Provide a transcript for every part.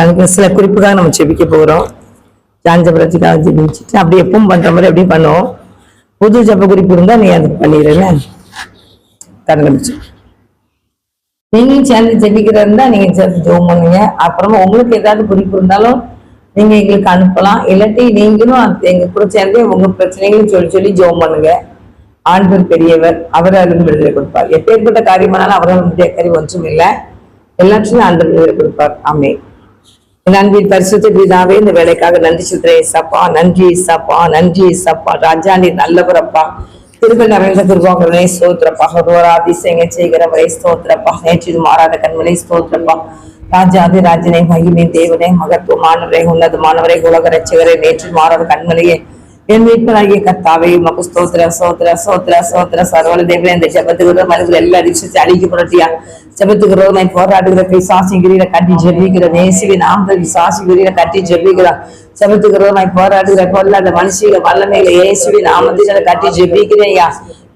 அதுக்கு சில குறிப்புக்காக நம்ம செபிக்க போகிறோம் ஜாஞ்சபுரத்துக்காக ஜெபிச்சுட்டு அப்படி எப்பவும் பண்ற மாதிரி அப்படியே பண்ணுவோம். புது ஜப குறிப்பு இருந்தா நீ அது பண்ணிடுறேன்னு கண்காணிச்சு நீங்களும் சேர்ந்து ஜெபிக்கிறதா இருந்தா நீங்க சேர்ந்து ஜோம் பண்ணுங்க. அப்புறமா உங்களுக்கு ஏதாவது குறிப்பு இருந்தாலும் நீங்க எங்களுக்கு அனுப்பலாம். இல்லாட்டி நீங்களும் எங்க கூட சேர்ந்து உங்க பிரச்சனைகளும் சொல்லி சொல்லி ஜோம் பண்ணுங்க. ஆண்டவர் பெரியவர் அவர் அதில் விடுதலை கொடுப்பார். எப்பேற்பட்ட காரியமானாலும் அவரால் முடிய காரியம் ஒன்றும் இல்லை. எல்லாத்தையும் ஆண்டவர் விடுதலை கொடுப்பார். ஆமே நன்பின் பரிசுத்த பிதாவே இந்த வேலைக்காக நன்றி சுத்திரே சப்பா நன்றி சப்பா நன்றி சப்பா ராஜா நீ நல்லவரப்பா. திரும்ப நிறைந்த கிருபாகரனே ஸ்தோத்திரப்பா. ஹரோரா அதிசயங்க ஸ்தோத்திரப்பா. நேற்று மாறாத கண்மனை ஸ்தோத்திரப்பா. ராஜாதி ராஜனை மகிமை தேவனே மகத்துவமானவரை உன்னதமானவரை உலக ரட்சகரே நேற்று மாறாத கண்மலையே என் மீட்பனாகிய கர்த்தாவே உமக்கு ஸ்தோத்திர சோத்திர சோத்திர சோத்திர சர்வல தேவனே இந்த ஜபத்துக்கு மனதில் எல்லா அடிச்சு அழிக்கப்படட்டியா ஜபத்துக்கு ரோமாய் போராடுகிற பிசாசி பிசாசிங்கிற கட்டி ஜெபிக்கிற நேசிவி நாம பிசாசிங்கிற கட்டி ஜெபிக்கிற ஜபத்துக்கு ரோமாய் போராடுகிற கொல்லாத மனுஷிக வல்லமையில இயேசுவி நாமத்தில கட்டி ஜெபிக்கிறேன் ஐயா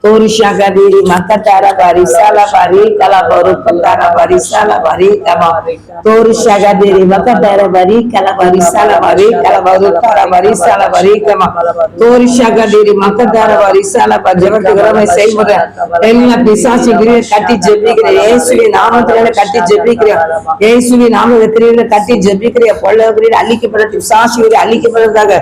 தோரிஷா கதீரி மக்கத்தார பாரி பாரி கலா பாரி கலா பாரி சாலா பாரி கலா பாரு கலா பாரி சாலா பாரி கமா தோரிஷா கதீரி கட்டி ஜெபிக்கிறேன் இயேசுவி கட்டி அழிக்கப்பட பிசாசி அழிக்கப்படுறதாக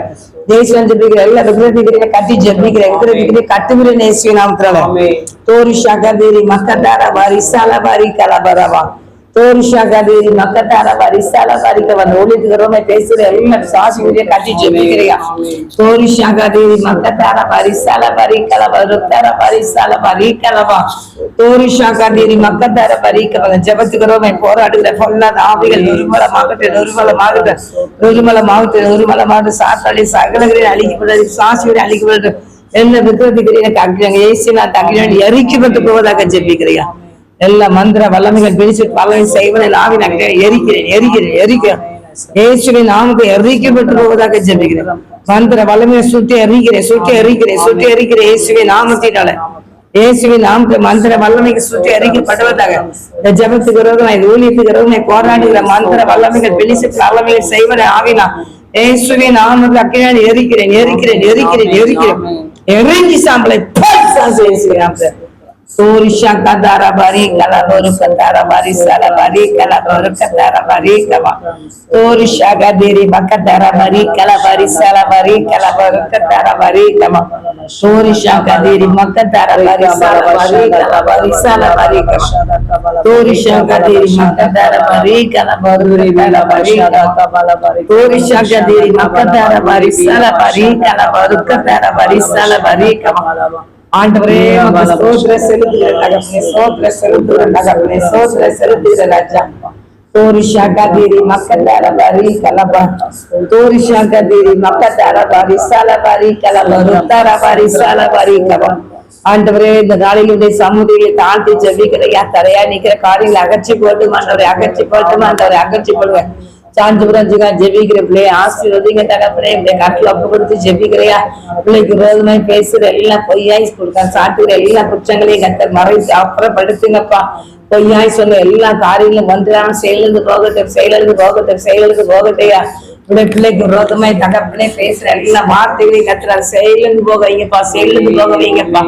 தேசியம் ஜெபிக்கிற எல்லா விக்கிரதிகளை கட்டி ஜெபிக்கிற விக்கிரதிகளை கட்டுகிற நேசிய நாமத்தினால தோரி ஷகதேரி மக்கத்தார வாரி சால வாரி கலபரவா தோரி ஷகதேரி மக்கத்தார வாரி சால வாரி கவன் ஒளித்துக்கிறவங்க பேசுற எல்லா சாசிகளை கட்டி ஜெபிக்கிறியா தோரி ஷகதேரி மக்கத்தார வாரி சால வாரி கலபரு தர வாரி சால வாரி கலவா தோரி ஷகதேரி மக்கத்தார வாரி கவன் ஜெபத்துக்கிறவங்க போராடுகிற பொல்லாத ஆவிகள் நிர்மலமாகட்டும் நிர்மலமாகட்டும் நிர்மலமாகட்டும் நிர்மலமாக சாத்தாடி சகலங்களில் அழிக்கப்படுறது சாசியோட அழிக்கப்படுறது என்ன விக்கிரதிக்கிறீங்க அக்னியாங்க ஏசி நான் தகிலாண்டி எரிக்கப்பட்டு போவதாக ஜெபிக்கிறியா? எல்லா மந்திர வல்லமைகள் பிடிச்சு பலனை செய்வனை ஆவின் அக்னியை எரிக்கிறேன் எரிக்கிறேன் எரிக்கிறேன். ஏசுவின் நாமத்தை எரிக்கப்பட்டு போவதாக ஜெபிக்கிறேன். மந்திர வல்லமையை சுட்டி எரிக்கிறேன் சுட்டி எரிக்கிறேன் சுட்டி எரிக்கிறேன் இயேசுவின் நாமத்தினால. இயேசுவின் நாமத்தை மந்திர வல்லமைக்கு சுற்றி அறிக்கப்படுவதாக இந்த ஜபத்துக்கு விரோதம் இது ஊழியத்துக்கு விரோதம் போராடுகிற மந்திர வல்லமைகள் பிடிச்சு வல்லமைகள் செய்வதை ஆவினா இயேசுவின் நாமத்தை அக்கினாடி எரிக்கிறேன் எரிக்கிறேன் எரிக்கிறேன் எரிக்கிறேன். எரிஞ்சி சாம்பலை சோரிஷா கதார பாரி கலா ஒரு கதார பாரி சல பாரி கலா ஒரு கதார பாரி கவா சோரிஷா கதேரி பக்கதார பாரி கலா பாரி சல பாரி கலா ஒரு கதார பாரி கவா சோரிஷா கதேரி மக்கதார பாரி ஆண்டவரே உமக்கு ஸ்தோத்திர செலுத்துகிற தகப்பனே ஸ்தோத்திர செலுத்துகிற தகப்பனே ஸ்தோத்திர செலுத்துகிற ராஜா. தோரிஷா கதீரி மக்கத்தார பாரி கலபா. தோரிஷா கதீரி மக்கத்தார பாரி சால பாரி கலபா. ருத்தார பாரி சால பாரி கபா ஆண்டவரே இந்த நாளிலுடைய சமுதிரியை தாழ்த்தி ஜெபிக்கிறையா தரையா நிக்கிற காரியங்களை அகற்றி போட்டு மாண்டவரை அகற்றி போட்டு மாண்டவரை அகற்றி போடுவேன். சாஞ்சிபுரம் ஜிகா ஜெபிக்கிற பிள்ளைய ஆசீர்வதிங்க தகப்பனே. இப்படி கட்டில் ஒப்பு கொடுத்து ஜெபிக்கிறையா? பிள்ளைக்கு விரோதமாய் பேசுற எல்லாம் பொய்யாய் கொடுக்க சாட்டுகிற எல்லா குற்றங்களையும் கத்த மறைத்து அப்புறப்படுத்துங்கப்பா. பொய்யாய் சொன்ன எல்லா காரியங்களும் வந்துடாம செயலிருந்து போகட்டும் செயலிருந்து போகட்டும் செயலிருந்து போகட்டையா? பிள்ளைக்கு விரோதமாய் தகப்பனே பேசுற எல்லா வார்த்தைகளையும் கத்துறாரு. செயலிருந்து போக வைங்கப்பா செயலிருந்து போக வைங்கப்பா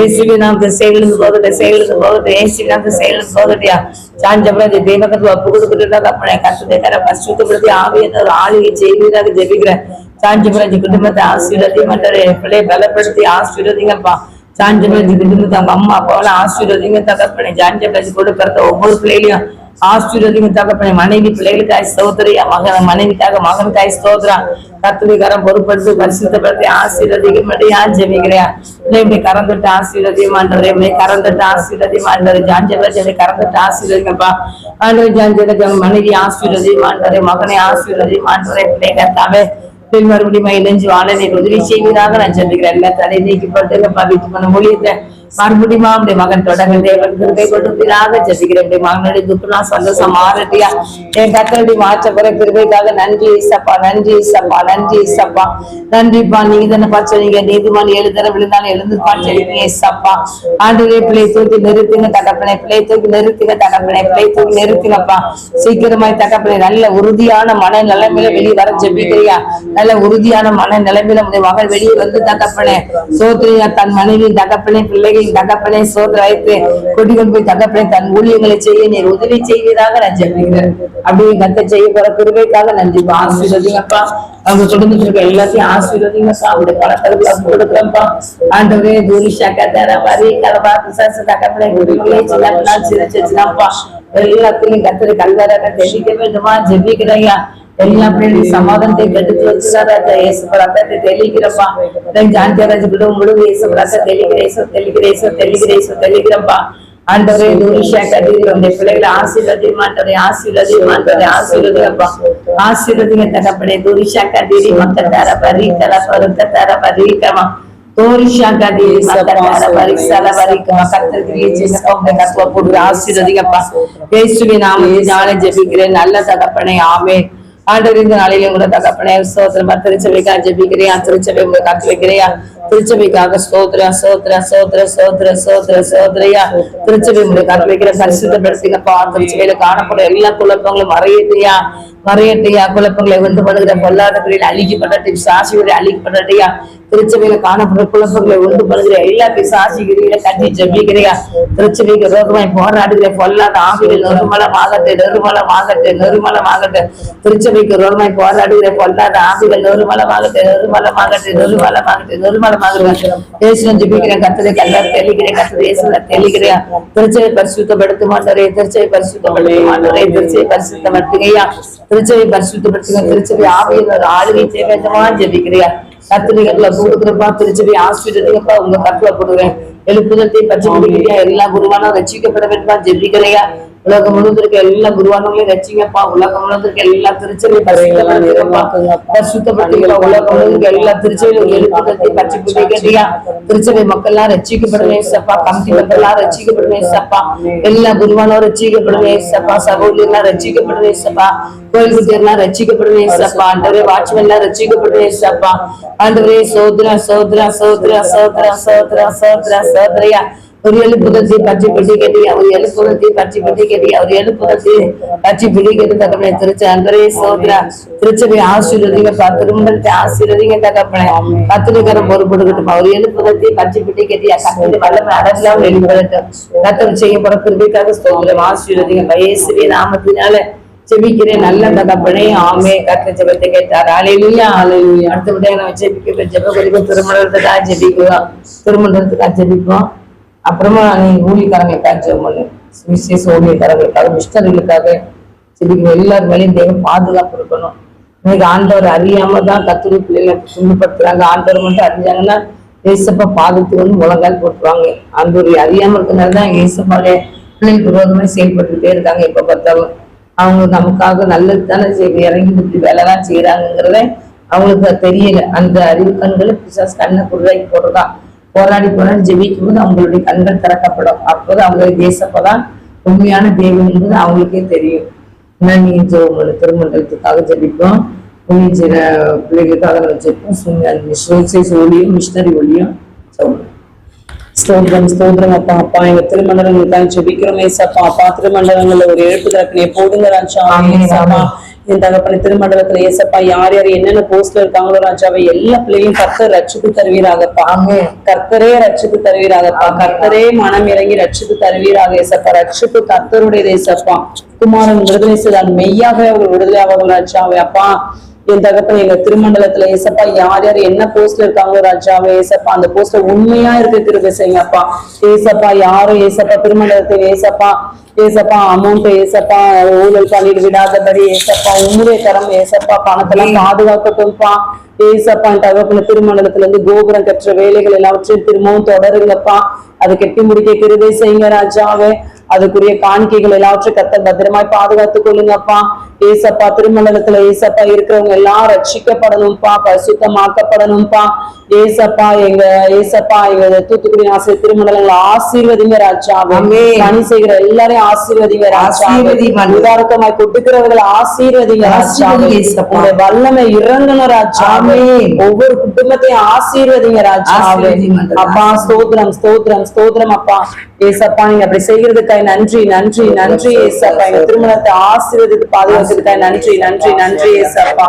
ஏசிபி நமக்கு செயலிருந்து போகட்டும் செயலிருந்து போகட்டும். ஏசிபி நமக்கு செயலிருந்து போகட்டியா சாஞ்சபுரம் தெய்வகத்து ஒப்பு கொடுத்துட்டு தப்பனை கத்துதை தர பசுத்தப்படுத்தி ஆவியான ஒரு ஆளுகை செய்வீராக ஜெபிக்கிறேன். சாஞ்சபுரம் குடும்பத்தை ஆசீர்வதியும்? மற்ற பிள்ளையை பலப்படுத்தி ஆசீர்வதிங்கப்பா. சாஞ்சபுரம் குடும்பத்தை அவங்க அம்மா அப்பாவெல்லாம் ஆசீர்வதிங்க தகப்பனை. சாஞ்சபுரம் கொடுக்கறத ஒவ்வொரு பிள்ளையிலையும் ஆசீர்வதிங்க தகப்பனை மனைவி பிள்ளைகளுக்காய் ஸ்தோத்திரியா மகன் மனைவிக்காக மகனுக்காய் ஸ்தோத்திரம் கத்துவிகாரம் பொறுப்படுத்தி பரிசுத்தப்படுத்தி ஆசீர்வதிக்கும்படியா ஜெபிக்கிறியா இப்படி கறந்துட்டு ஆசீர்வதியம் ஆண்டவரே. இப்படி கறந்துட்டு ஆசீர்வதியம் ஆண்டவரே. ஜாஞ்சபுரம் கறந்துட்டு ஆசீர்வதிங்கப்பா. ஆண்டவர் ஜாஞ்சபுரம் மனைவி ஆசீர்வதியம் ஆண்டவரே. மகனை ஆசீர்வதியம் ஆண்டவரே. பிள்ளை கத்தாவே மறுபடியும் இணைஞ்சு வாழ நீ உதவி செய்வதாக நான் சொல்லுகிறேன் எல்லா தலை நீக்கப்பட்டு பவித்து பண்ண மொழியத்தை மறுபடியுமா அப்படி மகன் தொடங்க தேவன் கிருபை கொடுப்பீராக ஜெபிக்கிறேன். உடைய மகனுடைய துக்கம் சந்தோஷம் மாறட்டியா என் கத்தனுடைய மாற்ற பிற கிருபைக்காக நன்றி இசப்பா நன்றி இசப்பா நன்றி இசப்பா நன்றிப்பா நீங்க தானே பச்சை நீதிமான் ஏழு தடவை விழுந்தாலும் எழுந்து பாச்சரிங்க இசப்பா ஆண்டுடைய பிள்ளை தூக்கி நிறுத்துங்க தகப்பனை. பிள்ளை தூக்கி நிறுத்துங்க தகப்பனை. பிள்ளை தூக்கி நிறுத்துங்கப்பா. சீக்கிரமாய் தகப்பனை நல்ல உறுதியான மன நிலைமையில வெளியே வர ஜெபிக்கிறியா? நல்ல உறுதியான மன நிலைமையில உடைய மகள் வெளியே வந்து தகப்பனே. சோத்ரியா தன் மனைவி தகப்பனை பிள்ளைகள் பிள்ளைகளின் தகப்பனை சோதர வைத்து கொடி போய் தகப்பனை தன் ஊழியங்களை செய்ய நீர் உதவி செய்வதாக நான் ஜெபிக்கிறேன். அப்படியே கத்த செய்ய போற கிருபைக்காக நன்றி ஆசீர்வதிங்கப்பா. அவங்க குடும்பத்தில் இருக்க எல்லாத்தையும் ஆசீர்வதிங்கப்பா. அவருடைய பணத்தை கொடுக்குறப்பா ஆண்டவரே தூரிஷா கதர வரி கலபா பிசாசு தகப்பனை உரிமையை சின்ன சின்ன சிரிச்சுச்சுனாப்பா எல்லாத்தையும் கத்திரி கல்வராக தெரிவிக்க வேண்டுமா? ஜெபிக்கிறையா எல்லா பிள்ளைகளும் சமாதானத்தை கெடுத்து வச்சுக்காத இயேசு ரத்தத்தை தெளிக்கிறப்பா. ஜான்ஜராஜ் குடும்பம் முழுவதும் இயேசு ரத்தத்தை தெளிக்கிறேசோ தெளிக்கிறேசோ தெளிக்கிறேசோ தெளிக்கிறப்பா. ஆண்டவரே தூரிஷா கதிரி உடைய பிள்ளைகளை ஆசீர்வதியும் ஆண்டவரை ஆசீர்வதியும் ஆண்டவரை ஆசீர்வதிப்பா ஆசீர்வதிங்க தகப்படை தூரிஷா கதிரி மக்கள் தர பரி தர பருத்த தர பரிக்கமா தோரிஷா கதிரி மக்கள் தர பரிசல பரிக்கமா கத்திரிக்கிறிய சின்னப்பா கத்துவ போடுற ஆசீர்வதிங்கப்பா. நாமத்தில் நாளை ஜெபிக்கிறேன். நல்ல தகப்பனை ஆமே ஆண்டவர் இந்த நாளிலே உங்களை தகப்பனே சோத்திரமா திருச்சபைக்கா ஜபிக்கிறியா திருச்சபை உங்களை காத்து வைக்கிறியா திருச்சபைக்காக சோத்ரா சோத்ரா சோத்ர சோத்ர சோத்ர சோத்ரையா திருச்சபை உங்களை காத்து வைக்கிற பரிசுத்தப்படுத்திங்கப்பா திருச்சபையில காணப்படும் எல்லா குழப்பங்களும் மறையுதுயா மறையட்டையா? குழப்பங்களை வந்து படுகிற பொல்லாத பிள்ளைகள் அழிக்கப்பட்ட சாசிகளை அழிக்கப்பட்டியா திருச்சபையில காணப்படுற குழப்பங்களை உண்டு படுகிற எல்லா பிசாசிகிரியில கட்டி ஜபிக்கிறையா? திருச்சபைக்கு ரோகமாய் போராடுகிற பொல்லாத ஆவிகள் நெருமலமாகட்டு நெருமலமாகட்டு நெருமலமாகட்டு திருச்சபைக்கு ரோகமாய் போராடுகிற பொல்லாத ஆவிகள் நெருமலமாகட்டு நெருமலமாகட்டு நெருமலமாகட்டு நெருமலமாகட்டு தேசம் ஜபிக்கிற கத்தரை கல்லார் தெளிக்கிற கத்தரை தேசம் தெளிக்கிறையா திருச்சபை பரிசுத்தப்படுத்த மாட்டாரே திருச்சபை பரிசுத்தப்படுத்த மாட்டாரே திருச்சபை பரிசுத்தப்படுத்துகையா திருச்சபை பரிசுத்தப்படுத்துங்க திருச்சபை ஆவியினர் ஆளுகை செய்ய வேண்டுமா ஜெபிக்கிறியா கத்திரிகள்ல கொடுக்குறப்பா திருச்சபை ஆஸ்பத்திரிப்பா உங்க கத்துல போடுவேன் எழுப்புதத்தை பச்சை முடிக்கிறியா எல்லா குருவானும் ரசிக்கப்பட வேண்டுமா? ஜெபிக்கிறையா உலகம் முழுவதும் இருக்க எல்லா குருவானங்களையும் ரசிங்கப்பா உலகம் முழுவதும் இருக்க எல்லா பரிசுத்தப்படுத்துங்கப்பா. பரிசுத்தப்படுத்துங்க உலகம் முழுவதும் எல்லா திருச்சபையிலும் ஒரு எழுப்புதத்தை பச்சை முடிக்கிறியா திருச்சபை மக்கள்லாம் ரசிக்கப்படுவேன் சப்பா கமிட்டி மக்கள்லாம் ரசிக்கப்படுவேன் சப்பா எல்லா குருவானும் ரசிக்கப்படுவேன் சப்பா சகோதரியெல்லாம் ரசிக்கப்படுவேன் சப்பா கோயில் குட்டியெல்லாம் ரசிக்கப்படுவேன் சப்பா ஆண்டவரே வாட்ச்மேன் எல்லாம் ரசிக்கப்படுவேன் சப்பா ஆண்டவரே சோத்ரா சோத்ரா சோத்ரா சோத்ரா சோத்ரா சோத்ரா சோத்ரையா ஒரு எழுப்புதத்தை பச்சை பிடி கட்டியா ஒரு எழுப்புதத்தை பச்சை பிடி கட்டியா ஒரு எழுப்புதத்தை பச்சை பிடி கட்டி தகப்பனே திருச்சி அன்பரே சோதரா திருச்சபை ஆசீர்வதிங்கப்பா திருமணத்தை ஆசீர்வதிங்க தகப்பனே. கத்திரிக்கரம் பொறுப்படுக்கட்டுமா அவர் எழுப்புதத்தை பச்சை பிடி கட்டியா? கத்திரி வல்லமை அடங்கலாம் வெளிப்படட்டும் கத்தர் செய்யப்பட கிருபிக்காக சோதரம் ஆசீர்வதிங்க பயசுவே நாமத்தினால. ஜெபிக்கிறேன். நல்ல தகப்பனே ஆமே கத்த ஜெபத்தை கேட்டார். அலையிலுயா அடுத்த அடுத்தபடியாக நம்ம ஜெபிக்கிற ஜெப குறிப்பு திருமணத்துக்காக ஜெபிக்குவோம் திருமணத்துக்காக ஜெபிப்போம் அப்புறமா நீ ஊழிக்காரங்களுக்காக ஜெபம் பண்ணு. விசேஷ ஊழியக்காரங்களுக்காக மிஸ்டர்களுக்காக ஜெபிக்கிற எல்லார் மேலேயும் தேவன் பாதுகாப்பு இருக்கணும். இன்னைக்கு ஆண்டவர் அறியாம தான் கத்துரி பிள்ளைகளை துன்பப்படுத்துறாங்க. ஆண்டவர் மட்டும் அறிஞ்சாங்கன்னா ஏசப்பா பாதத்துக்கு வந்து முழங்கால் போட்டுருவாங்க. ஆண்டவர் அறியாம இருக்கிறதுனால தான் ஏசப்பாடைய பிள்ளைகளுக்கு விரோதமாக செயல்பட்டுக்கிட்டே இருக்காங்க. எப்ப பார்த்தாலும் அவங்க நமக்காக நல்லது தானே செய்ய இறங்கி இப்படி வேலைலாம் செய்யறாங்கிறத அவங்களுக்கு தெரியல. அந்த அறிவு கண்களை பிசாஸ் கண்ணை குருவாக்கி போடுறதான் போராடி போராடி ஜெபிக்கும் போது அவங்களுடைய கண்கள் திறக்கப்படும். அப்போது அவங்களுக்கு தேசப்பதான் உண்மையான தெய்வம் என்பது அவங்களுக்கே தெரியும். நன்றி நீ திருமண்டலத்துக்காக ஜெபிப்போம். புண்ணிய பிள்ளைகளுக்காக நம்ம ஜெபிப்போம். ஒளியும் மிஷினரி ஒளியும் சொல்லணும் ஸ்தோத்திரம் ஸ்தோத்திரம் அப்பா அப்பா. எங்க திருமண்டலங்களுக்காக ஜெபிக்கிறோம் ஏசப்பா அப்பா திருமண்டலங்கள்ல ஒரு எழுப்பு தரப்பினை போடுங்க ராஜா. என் தகப்பனை திருமண்டலத்துல ஏசப்பா யார் யார் என்னென்ன போஸ்ட்ல இருக்காங்களோ ராஜாவை எல்லா பிள்ளையும் கர்த்தர் ரட்சித்து தருவீராகப்பா. கர்த்தரே ரட்சித்து தருவீராகப்பா. கர்த்தரே மனம் இறங்கி ரட்சித்து தருவீராக ஏசப்பா ரட்சிப்பு கர்த்தருடைய ஏசப்பா குமாரன் விடுதலை செய்தால் மெய்யாகவே அவர் விடுதலை ஆவார்கள் ராஜாவே. அப்பா என் தகப்பன் எங்க திருமண்டலத்துல ஏசப்பா யார் யார் என்ன போஸ்ட்ல இருக்காங்களோ ராஜாவே ஏசப்பா அந்த போஸ்ட்ல உண்மையா இருக்க கிருபை செய்யுங்க அப்பா ஏசப்பா யாரும் ஏசப்பா திருமண்டலத்தில் ஏசப்பா ஏசப்பா அமௌண்ட் ஏசப்பா ஊழல் பண்ணிட்டு விடாதபடி ஏசப்பா உம்முடைய தரம் ஏசப்பா பணத்தெல்லாம் பாதுகாக்கட்டும்ப்பா. ஏசப்பா தகப்பன திருமண்டலத்துல இருந்து கோபுரம் கற்ற வேலைகள் எல்லாவற்றையும் திரும்பவும் தொடருங்கப்பா. அதை கட்டி முடிக்க கிருபை செய்யுங்க ராஜாவே. அதுக்குரிய காணிக்கைகள் எல்லாவற்றையும் கத்த பத்திரமாய் பாதுகாத்துக் கொள்ளுங்கப்பா. ஏசப்பா திருமண்டலத்துல ஏசப்பா இருக்கிறவங்க எல்லாம் ரட்சிக்கப்படணும்ப்பா பரிசுத்தமாக்கப்படணும்ப்பா ஏசப்பா எங்க ஏசப்பா எங்க தூத்துக்குடி ஆசிரியர் திருமண்டலங்களை ஆசீர்வதிங்க ஆமென். பணி செய்கிற எல்லாரையும் ஆசீர்வதிங்க ஆசீர்வதிங்க. உதாரணமாய் கொடுக்கிறவர்களை ஆசீர்வதிங்க. உங்களுடைய வல்லமை இறங்கணும் ராஜாவே ஆமென். ஒவ்வொரு குடும்பத்தையும் ஆசீர்வதிங்க ஆண்டவரே. அப்பா ஸ்தோத்திரம் ஸ்தோத்திரம் ஸ்தோத்திரம் அப்பா ஏசப்பா நீங்க அப்படி செய்யறதுக்காய் நன்றி நன்றி நன்றி ஏசப்பா எங்க திருமணத்தை ஆசீர்வதித்து பாதுகாக்கிறதுக்காய் நன்றி நன்றி நன்றி ஏசப்பா.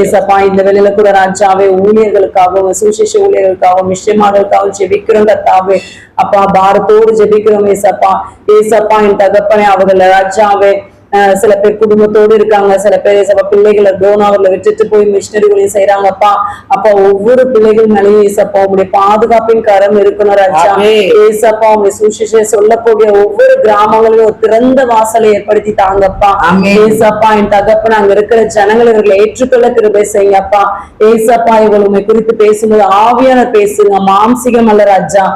ஏசப்பா இந்த வேலையில கூட ராஜாவே ஊழியர்களுக்காகவும் சுவிசேஷ ஊழியர்களுக்காகவும் மிஷியமார்களுக்காகவும் ஜெபிக்கிறோம் கத்தாவே அப்பா பாரத்தோடு ஜெபிக்கிறோம் ஏசப்பா. ஏசப்பா என் தகப்பனே அவர்கள் ராஜாவே சில பேர் குடும்பத்தோடு இருக்காங்க சில பேர் ஏசப்பா பிள்ளைகளை டோனாவர்ல விட்டுட்டு போய் மிஷினரிகளையும் செய்யறாங்கப்பா அப்பா ஒவ்வொரு பிள்ளைகள் மேலேயும் ஏசப்பா உங்களுடைய பாதுகாப்பின் கரம் இருக்கணும் ராஜா. ஏசப்பா உங்களுடைய சுவிசேஷ சொல்ல போகிற ஒவ்வொரு கிராமங்களிலும் ஒரு திறந்த வாசலை ஏற்படுத்தி தாங்கப்பா. ஏசப்பா என் தகப்பன் அங்க இருக்கிற ஜனங்கள் இவர்களை ஏற்றுக்கொள்ள கிருபை செய்யுங்கப்பா. ஏசப்பா இவள் உண்மை குறித்து பேசும்போது ஆவியானர் பேசுங்க. மாம்சிகம் அல்ல ராஜா.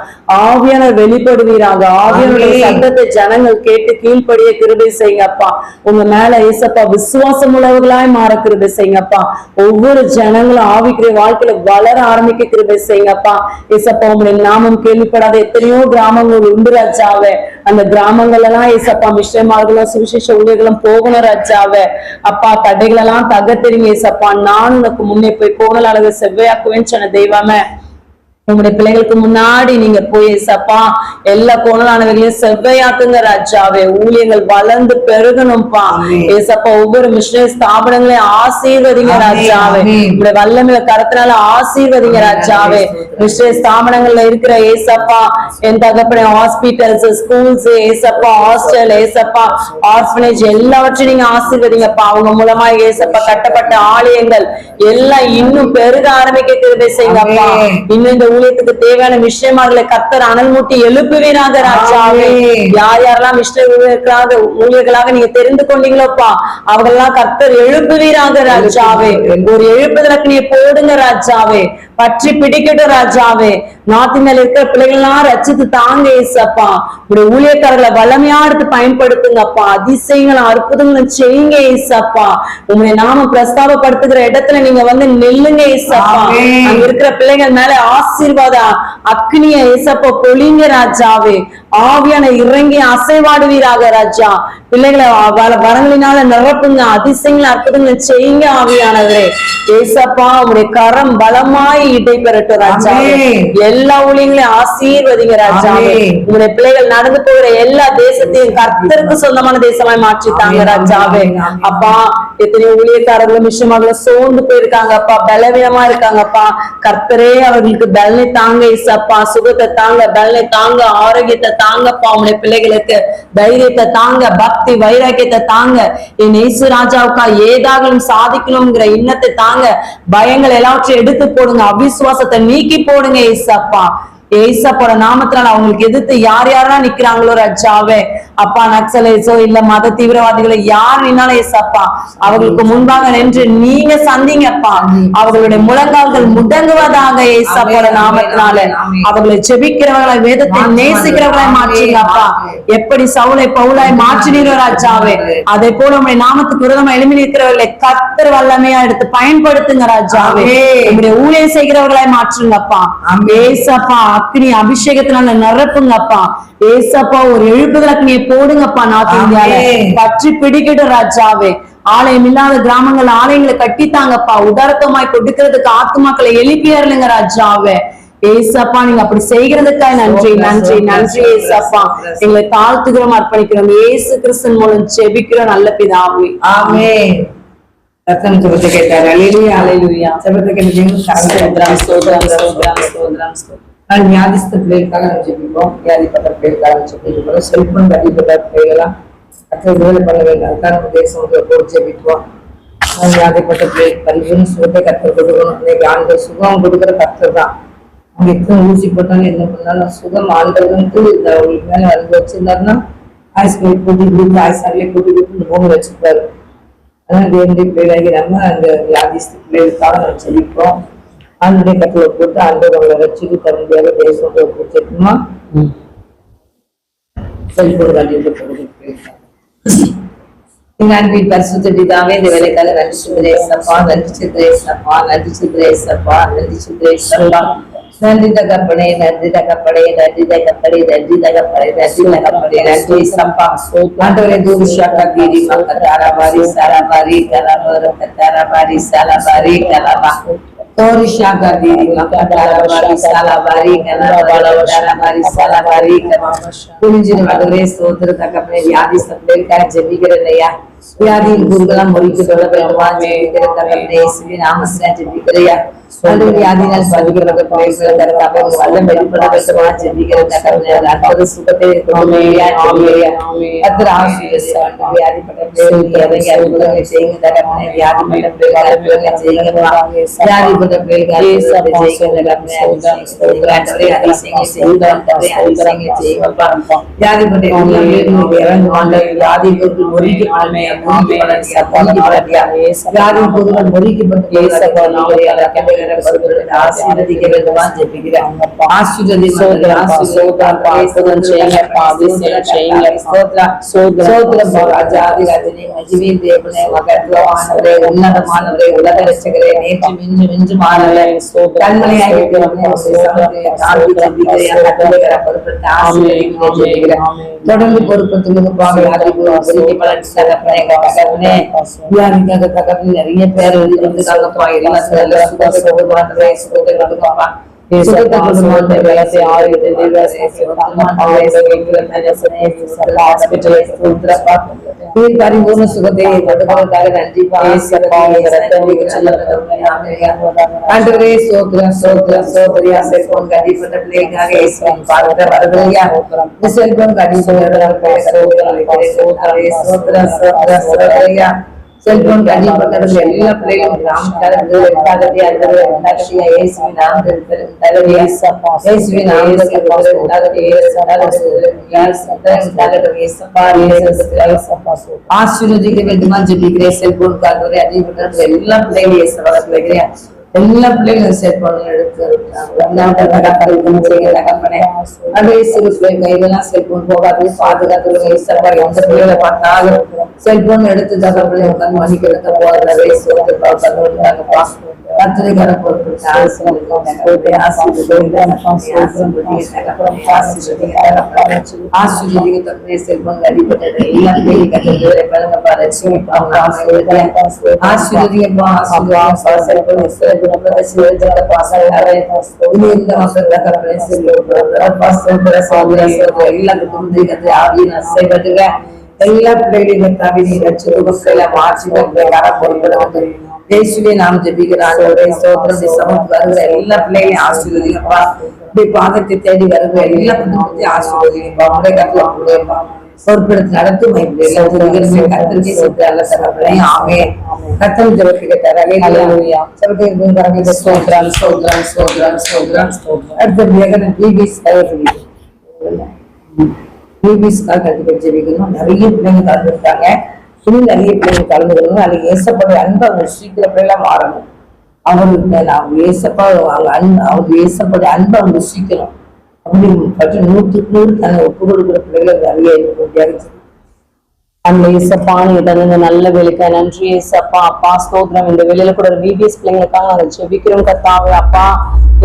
ஆவியானர் வெளிப்படுவீராக. ஆவியானுடைய. சத்தத்தை ஜனங்கள் கேட்டு கீழ்ப்படிய கிருபை செய்யுங்கப்பா. உங்க மேல ஏசப்பா விசுவாசம் உள்ளவர்களாய் மாற கிருபை செய்யுங்கப்பா. ஒவ்வொரு ஜனங்களும் ஆவிக்கிற வாழ்க்கையில வளர ஆரம்பிக்க கிருபை செய்யுங்கப்பா. ஏசப்பா உங்களுடைய நாமம் கேள்விப்படாத எத்தனையோ கிராமங்கள் உண்டு ராஜாவே. அந்த கிராமங்கள் எல்லாம் ஏசப்பா மிஷமார்களும் சுவிசேஷ ஊழியர்களும் போகணும் ராஜாவே. அப்பா தடைகள் எல்லாம் தகர்த்தெறிங்க ஏசப்பா. நான் உனக்கு முன்னே போய் கோணல் அழகு செவ்வையாக்குவேன்னு சொன்ன தெய்வமே. உங்களுடைய பிள்ளைகளுக்கு முன்னாடி நீங்க போய் சப்பா எல்லா கோணலானவர்களையும் செவ்வையாக்குங்க ராஜாவே. ஊழியங்கள் வளர்ந்து பெருகணும்ப்பா. ஏசப்பா ஒவ்வொரு மிஷினரி ஸ்தாபனங்களையும் ஆசீர்வதிங்க ராஜாவே. உங்களுடைய வல்லமையில கரத்தினால ஆசீர்வதிங்க ராஜாவே. மிஷினரி ஸ்தாபனங்கள்ல இருக்கிற ஏசப்பா என் தகப்பன ஹாஸ்பிட்டல்ஸ் ஸ்கூல்ஸ் ஏசப்பா ஹாஸ்டல் ஏசப்பா ஆர்ஃபனேஜ் எல்லாவற்றையும் நீங்க ஆசீர்வதிங்கப்பா. அவங்க மூலமா ஏசப்பா கட்டப்பட்ட ஆலயங்கள் எல்லாம் இன்னும் பெருக ஆரம்பிக்க கிருபை செய்யுங்கப்பா. இன்னும் இந்த ஊழியத்துக்கு தேவையான விஷயமாகளை கத்தர் அனல் மூட்டி எழுப்புவீராக ராஜாவே. யார் யாரெல்லாம் மிஸ்டர் ஊழியர்களாக ஊழியர்களாக நீங்க தெரிந்து கொண்டீங்களோப்பா அவர்களெல்லாம் கர்த்தர் எழுப்புவீராக ராஜாவே. ஒரு எழுப்புதலுக்கு நீ போடுங்க ராஜாவே. பற்றி பிடிக்கட்டும் ராஜாவே. நாட்டினால் இருக்கிற பிள்ளைகள் எல்லாம் ரச்சித்து தாங்க ஏசப்பா. உடைய ஊழியக்காரர்களை வல்லமையா எடுத்து பயன்படுத்துங்கப்பா. அதிசயங்களும் அற்புதங்களும் செய்யுங்க ஏசப்பா. உங்களுடைய நாம பிரஸ்தாபப்படுத்துகிற இடத்துல நீங்க வந்து நில்லுங்க ஏசப்பா. அங்க இருக்கிற பிள்ளைகள் மேல ஆசீர்வாத அக்னிய ஏசப்பா பொழிங்க ராஜாவே. ஆவியான இறங்கி அசைவாடுவீராக ராஜா. பிள்ளைகளை வரங்களினால நிரப்புங்க அதிசயங்களை அற்புதங்களை செய்யுங்க ஆவியானவரே. ஏசப்பா உங்களுடைய கரம் பலமாய் இடை பெறட்டும் ராஜாவே. ஆமென். எல்லா ஊழியங்களையும் ஆசீர்வதிங்க ஆமென். உங்களுடைய பிள்ளைகள் நடந்து போகிற எல்லா தேசத்தையும் கர்த்தருக்கு சொந்தமான தேசமாய் மாற்றித்தாங்க ஆமென், ராஜாவே. அப்பா எத்தனையோ ஊழியக்காரர்களும் விஷயமாகளும் சோர்ந்து போயிருக்காங்க அப்பா. பலவீனமா இருக்காங்கப்பா கர்த்தரே அவர்களுக்கு பலனை தாங்க இசப்பா சுகத்தை தாங்க பலனை தாங்க ஆரோக்கியத்தை தாங்கப்பா உங்களுடைய பிள்ளைகளுக்கு. தைரியத்தை தாங்க பக்தி வைராக்கியத்தை தாங்க. என் இயேசு ராஜாவுக்கா ஏதாகலும் சாதிக்கணுங்கிற எண்ணத்தை தாங்க. பயங்கள் எல்லாவற்றையும் எடுத்து போடுங்க. அவிசுவாசத்தை நீக்கி போடுங்க இசப்பா ஏசப்போட நாமத்தினால அவங்களுக்கு எதிர்த்து யார் யாரெல்லாம் நிக்கிறாங்களோ ரஜாவே அப்பா நக்சலைஸோ இல்ல மத தீவிரவாதிகளோ யார் நின்னாலும் ஏசப்பா அவர்களுக்கு முன்பாக நின்று நீங்க சந்திங்கப்பா அவர்களுடைய முழங்கால்கள் முடங்குவதாக ஏசப்போட நாமத்தினால. அவர்களை செபிக்கிறவர்களை வேதத்தை நேசிக்கிறவர்களை மாற்றுங்கப்பா. எப்படி சவுளை பவுலாய் மாற்றினீரோ ராஜாவே அதே போல உங்களுடைய நாமத்துக்கு விரோதமா எழுமி நிற்கிறவர்களை கத்தர் வல்லமையா எடுத்து பயன்படுத்துங்க ராஜாவே. உங்களுடைய ஊழியம் செய்கிறவர்களாய் மாற்றுங்கப்பா. ஏசப்பா அக்னி அபிஷேகத்தினால நிரப்புங்கப்பா. ஏசப்பா ஒரு எழுப்புதலுக்கு நீ போடுங்கப்பா நாட்டு இந்தியால. பற்றி பிடிக்கட்டும் ராஜாவே. ஆலயம் இல்லாத கிராமங்கள் ஆலயங்களை கட்டித்தாங்கப்பா. உதாரத்தமாய் கொடுக்கிறதுக்கு ஆத்துமாக்களை எழுப்பியர்லுங்க ராஜாவே. ஏசப்பா நீங்க அப்படி செய்கிறதுக்காக நன்றி நன்றி நன்றி ஏசப்பா. எங்களை தாழ்த்துகிறோம் அர்ப்பணிக்கிறோம். ஏசு கிறிஸ்தன் மூலம் ஜெபிக்கிறோம் நல்ல பிதாவே. ஆமென். ரத்தம் ஜெபத்தை கேட்டார். அலையிலேயே அல்லேலூயா. ஜெபத்தை கேட்ட தேவன் ஸ்தோத்திரம், ஸ்தோத்திரம், சரணம் ஆனால் வியாதிஸ்த பிள்ளைகளுக்காக நம்ம ஜெபிப்போம் வியாதிப்பட்ட பிள்ளைகளுக்காக நம்ம ஜெபிப்போம் செல்போன் அடிப்பட்ட பிள்ளைகளாம் கற்றை விடுதலை பண்ண வேண்டும். அதுக்காக நம்ம தேசம் போட்டு ஜெபிப்போம் வியாதிப்பட்ட பிள்ளைகளுக்கு பரிபூர்ண சுகத்தை கத்தர் கொடுக்கணும் இன்னைக்கு ஆண்கள் சுகம் கொடுக்குற கத்தர் தான். அவங்க எத்தனை ஊசி போட்டாலும் என்ன பண்ணாலும் சுகம் ஆண்டவருக்கு இந்த அவங்களுக்கு மேல வந்து வச்சிருந்தாருன்னா ஆயுஸ்களை கூட்டி கொடுத்து ஆயுசாரிலே கூட்டி கொடுத்து இந்த பூமி வச்சிருப்பாரு. அதனால தேவனுடைய பிள்ளைகளாகி நம்ம அந்த வியாதிஸ்து பிள்ளைகளுக்காக நம்ம ஜெபிப்போம் ஆண்டுடைய கட்டளை போட்டு ஆண்டவர் அவங்களை தர முடியாத தேசம் பிடிச்சிருக்குமா செல்போன் காட்டிட்டு போகிறது எங்க அன்பின் பரிசுத்த பிதாவே இந்த வேலைக்காக நன்றி சுந்தரேசப்பா நன்றி சுந்தரேசப்பா நன்றி சுந்தரேசப்பா நன்றி சுந்தரேசப்பா நன்றி தகப்பனே நன்றி தகப்பனே நன்றி தகப்பனே நன்றி தகப்பனே நன்றி தகப்பனே நன்றி சப்பா ஆண்டவரே தூஷா கபீரி மக்கத்தாரா பாரி சாரா பாரி கலாபர கலாபா. தோரிஷா கபீரி மக்கத்தாரா பாரி சாலா பாரி கலாபர கத்தாரா பாரி சாலா பாரி கலாபா புரிஞ்சிரு மகளே சோதர தகப்பனே வியாதி சப்ளைக்காக ஜெபிக்கிறேன் ஐயா வியாதியின் குருகளாம் மொழிக்கு சொல்ல வேண்டுமா ஜெபிக்கிற தகப்பனே இயேசுவின் நாமத்திலே ஜெபிக்கிறையா அது வியாதினால் பாதிக்கப்பட்ட பிள்ளைகள் தரக்காக உங்க வல்லம் வெளிப்பட வேண்டுமா ஜெபிக்கிற தகப்பனே அது ஆசீர்வதிக்க வேண்டுமா ஜெபிக்கிறேன் தேவனே உன்னதமானவரே உலக ரட்சகரே நேற்று மிஞ்சு மிஞ்சு மாறவே கண்மலையாகி தொடர்ந்து பொறுப்பு நிறைய பேர் வந்து தகப்பா எல்லாம் நல்ல சுகத்தை கொடுப்பாண்டவே சுகத்தை கொடுப்பாப்பா சுகத்தை கொடுப்பாண்டவே வேலை ஆயுத பரிபூர்ண சுகத்தை கொடுப்பதற்காக நன்றிப்பா ஆண்டவரே சோத்ரம் சோத்ரம் சோதரியா செல்போன் கண்டிப்பட்ட பிள்ளைக்காக இயேசுவின் பாதத்தை வரதுலையா இந்த செல்போன் கண்டிப்பட்ட சோத்ரம் சோத்ரம் சோதரியா செல்போன் கண்டிப்பட்டவர்கள் எல்லா பிள்ளைகளும் கிராமக்காரர்கள் எட்டாகட்டியா இருக்கிறது எட்டாகட்டியா இயேசுவின் நாமத்தில் உண்டாகட்டியா இயேசுவின் நாமத்தில் உண்டாகட்டியா ஆசீர்வதிக்க வேண்டுமா ஜெபிக்கிறேன் செல்போன் காட்டுவரை அதிகப்பட்டவர்கள் எல்லா பிள்ளைகளும் இயேசு வளர்க்கிறேன் எல்லா பிள்ளைகளும் செல்போன் எடுத்து இதெல்லாம் செல்போன் போகாது. பாதுகாத்து இசப்பா எந்த பிள்ளைகளை பார்த்தாலும் செல்போன் எடுத்து தகவலை உட்காந்து மணிக்கெடுக்க போகிறதே சோத்து பார்த்தாங்கப்பா கத்திரிக்கார ஆசிரியர் செல்போன் அடிப்பட்டது எல்லா பிள்ளைகளும் கத்திரிக்கார பழங்க பாரு எல்லா பிள்ளைகளையும் தவிர ரட்சகர்களை மாற்றி பொறுப்படுவது இயேசுவே நாம் ஜெபிக்கிறாங்க சோத்திரம் சமத்து வருகிற எல்லா பிள்ளைகளையும் ஆசீர்வதிங்கப்பா இப்படி பாதத்தை தேடி வருகிற எல்லா குடும்பத்தையும் ஆசீர்வதிங்கப்பா உடைய கட்டளை பொறுப்பெடுத்து நடத்தும் பிபிஸ்க்காக கண்டிப்பா ஜெபிக்கணும் நிறைய பிள்ளைங்க கலந்துருக்காங்க இன்னும் நிறைய பிள்ளைங்க கலந்துக்கணும் அதுக்கு ஏசப்பட அன்பு அவங்க சீக்கிரம் பிள்ளைலாம் மாறணும் அவங்களுக்கு அவங்க ஏசப்பா அவங்க அன்பு அவங்க ஏசப்பட அன்பு அவங்க சீக்கிரம் அப்படி பற்றி நூற்றுக்கு நூறு தன்னை ஒப்பு கொடுக்குற பிள்ளைகள் நிறைய இருக்கு அந்த ஏசப்பா நீங்க தந்த நல்ல வேலைக்கா நன்றி ஏசப்பா அப்பா ஸ்தோத்திரம். இந்த வேலையில கூட விபிஎஸ் பிள்ளைங்களுக்காக நாங்க ஜெபிக்கிறோம் கத்தாவே அப்பா